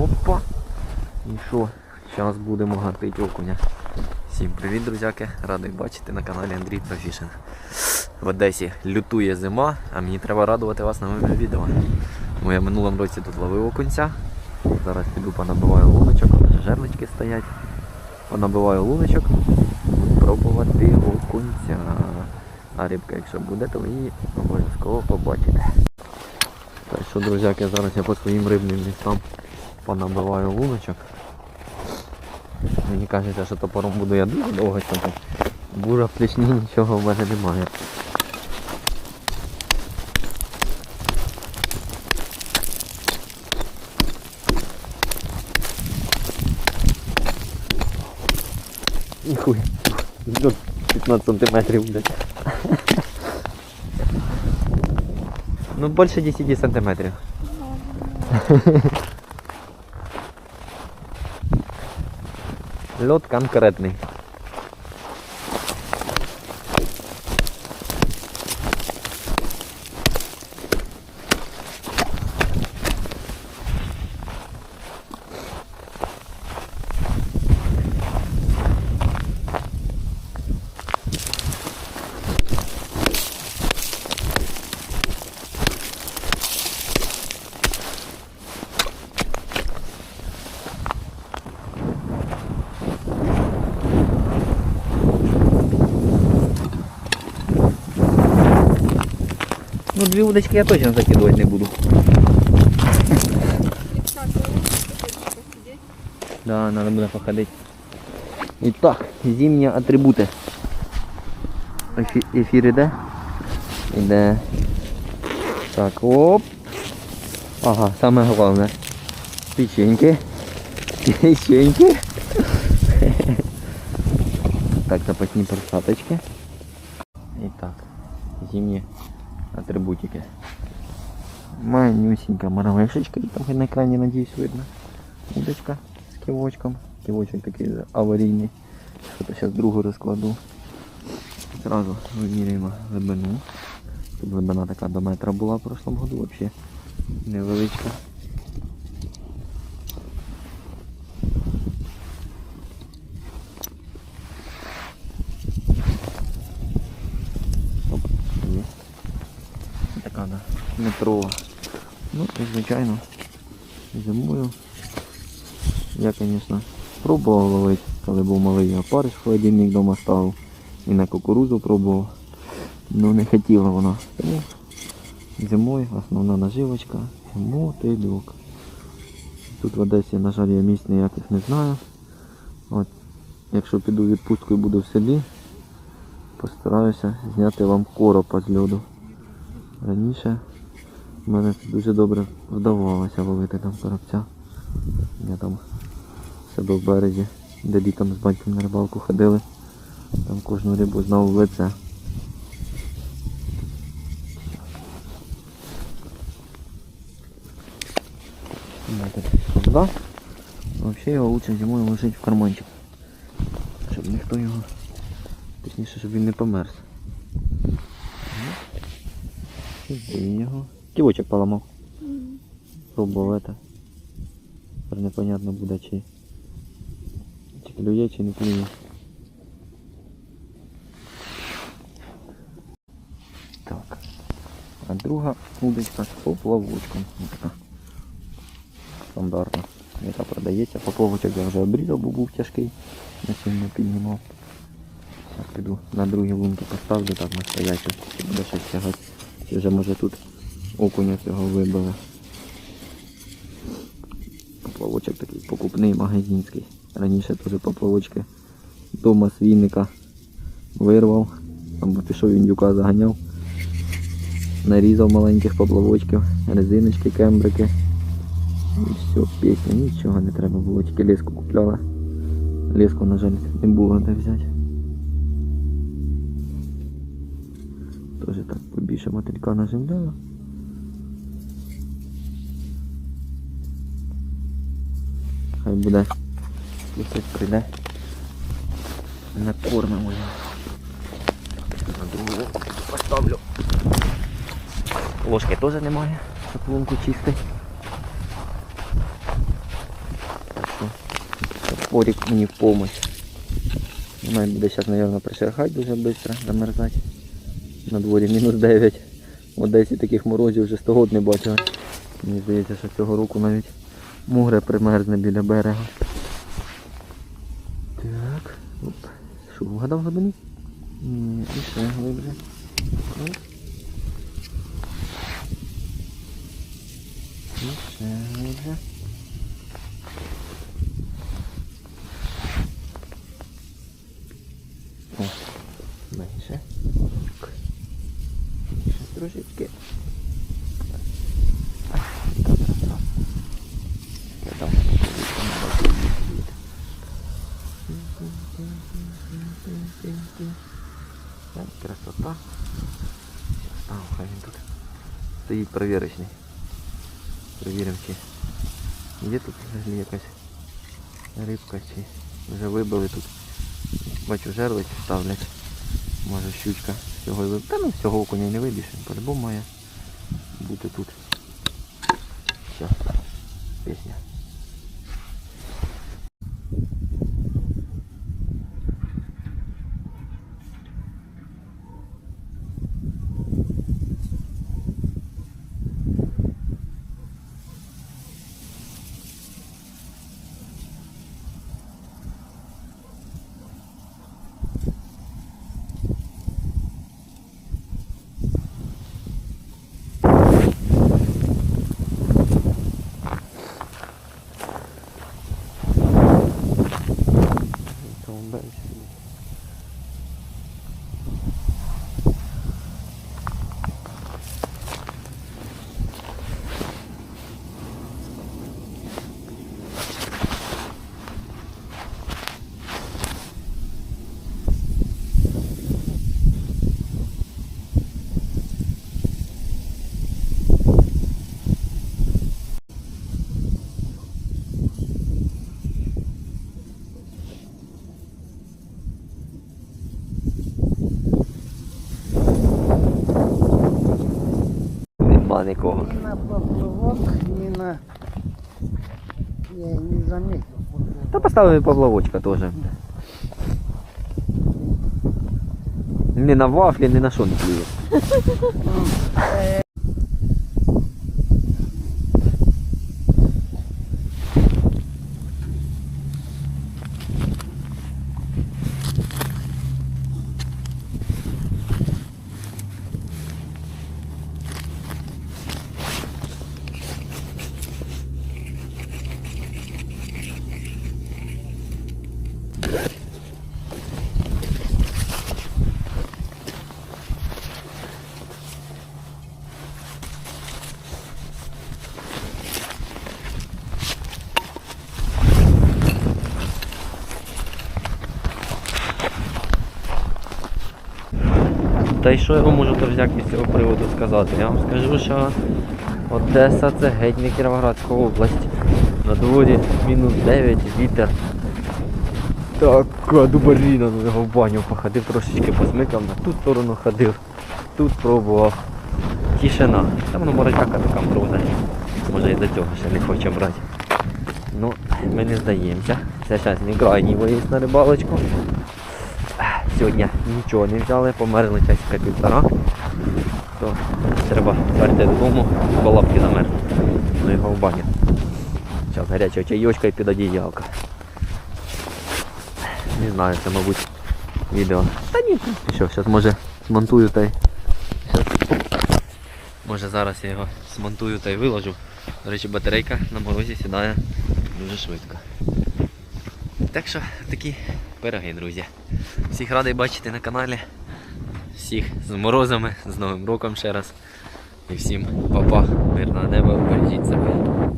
Опа. І що? Зараз будемо гатити окуня. Всім привіт, друзяки! Радий бачити на каналі Андрій Профішинг. В Одесі лютує зима, а мені треба радувати вас новими відео. Бо я минулому році тут ловив окунця. Зараз піду понабиваю луночок, жерлички стоять. Понабиваю луночок, пробувати окунця. А рибка, якщо буде, то її обов'язково побачите. Так що, друзяки, зараз я по своїм рибним містам понабиваю луночок. Мені кажеться, що топором буду я дуже довго сьогодні. Бура в плечні нічого в мене немає. Ніхуй. 15 сантиметрів буде. Ну, більше 10 сантиметрів. लोग काम करत नहीं। Дві удочки я точно закидувати не буду. Да, надо буде походить. І так, зимні атрибути. Ефі- Ефір іде? Іде. Так, оп. Ага, саме головне. Печеньки. Печеньки. Так, запасні перчаточки. І так, зимні атрибутики. Манюсенькая моровешечка, і там на екрані, надіюсь, видно. Удочка з кивочком. Кивочек такий аварійний. Що-то зараз другу розкладу. Зразу вимірюємо глибину. Тут глибина така до метра була в прошлом году, взагалі невеличка. Оп, є. Така, да, метрова. Ну і звичайно, зимою я, звісно, пробував ловити, коли був малий, я в холодильник вдома ставив і на кукурузу пробував. Ну не хотіло воно. Тому зимою основна наживочка, мотильок. Тут в Одесі, на жаль, я місць ніяких не знаю. От, якщо піду в відпустку і буду в селі, постараюся зняти вам коропа з льоду. Раніше в мене дуже добре вдавалося ловити там коробця. Я там себе в березі, де літом з батьком на рибалку ходили. Там кожну рибу знав в лице. Знаєте. Взагалі його лучше зимою ложити в карманчик. Щоб ніхто його, точніше, щоб він не померз. Сюди його. Ківочок поламав. Пробував это. Тепер непонятно буде чи, чи клює, чи не клює. Так. А друга удочка з поплавочком. Ось така. Стандартна. Яка продається. Поплавочок я вже обрізав, бо був тяжкий. На сьогодні піднімав. Зараз піду на другі лунки поставлю так. Чи буде щось тягати. Чи вже може тут окуня цього вибили. Поплавочок такий покупний магазинський. Раніше теж поплавочки дома свійника вирвав, або пішов індюка заганяв. Нарізав маленьких поплавочків, резиночки, кембрики. І все, пісня, нічого не треба було, тільки леску купляла. Леску, на жаль, не було де взяти. Побільше мотилька наживляю. Хай буде. Якось прийде. Накормимо його. На другу поставлю. Ложки теж немає, щоб лунку чистий. топорик мені в помощь. Вона буде зараз, мабуть, присихати дуже швидко, замерзати. На дворі мінус 9. В Одесі таких морозів вже 100 років не бачили. Мені здається, що цього року навіть мугре примерзне біля берега. Так. Оп. Що, вгадав глибину? Ні, і ще глибше. І ще глибше. трошечки. Я дам Так, красота. А, хай він тут стоїть провірочний. Перевіримо, чи є тут взагалі якась рибка, чи вже вибили тут. Бачу, жерлиць ставлять. Може щучка всього і виб... Та ну всього окуня не вибіше, по-любому має бути тут. Все, пісня. Там далі. Нема нікого. Ні на поплавок, ні на... Я не заметив. Та поставили поплавочка теж. Ні на вафлі, ні на що не клює. Та й що я вам можу друзяки з цього приводу сказати? Я вам скажу, що Одеса це геть не Кіровоградська область. На дворі мінус 9, вітер. Така дубаріна, ну його в баню походив, трошечки посмикав, на ту сторону ходив, тут пробував. Тишина. Там воно морячака така мороза. Може і до цього ще не хоче брати. Ну, ми не здаємося. Це зараз не крайній виїзд на рибалочку. Сьогодні нічого не взяли, померли часика півтора. То треба верти додому, по лапки замер. Ну його в баню. Зараз гаряча чайочка і під одіялка. Не знаю, це мабуть відео. Та ні, що, зараз може змонтую та й. Може зараз я його змонтую та й виложу. До речі, батарейка на морозі сідає дуже швидко. Так що такі пироги, друзі. Всіх радий бачити на каналі. Всіх з морозами, з Новим роком ще раз. І всім па-па, мирного неба, бережіть себе.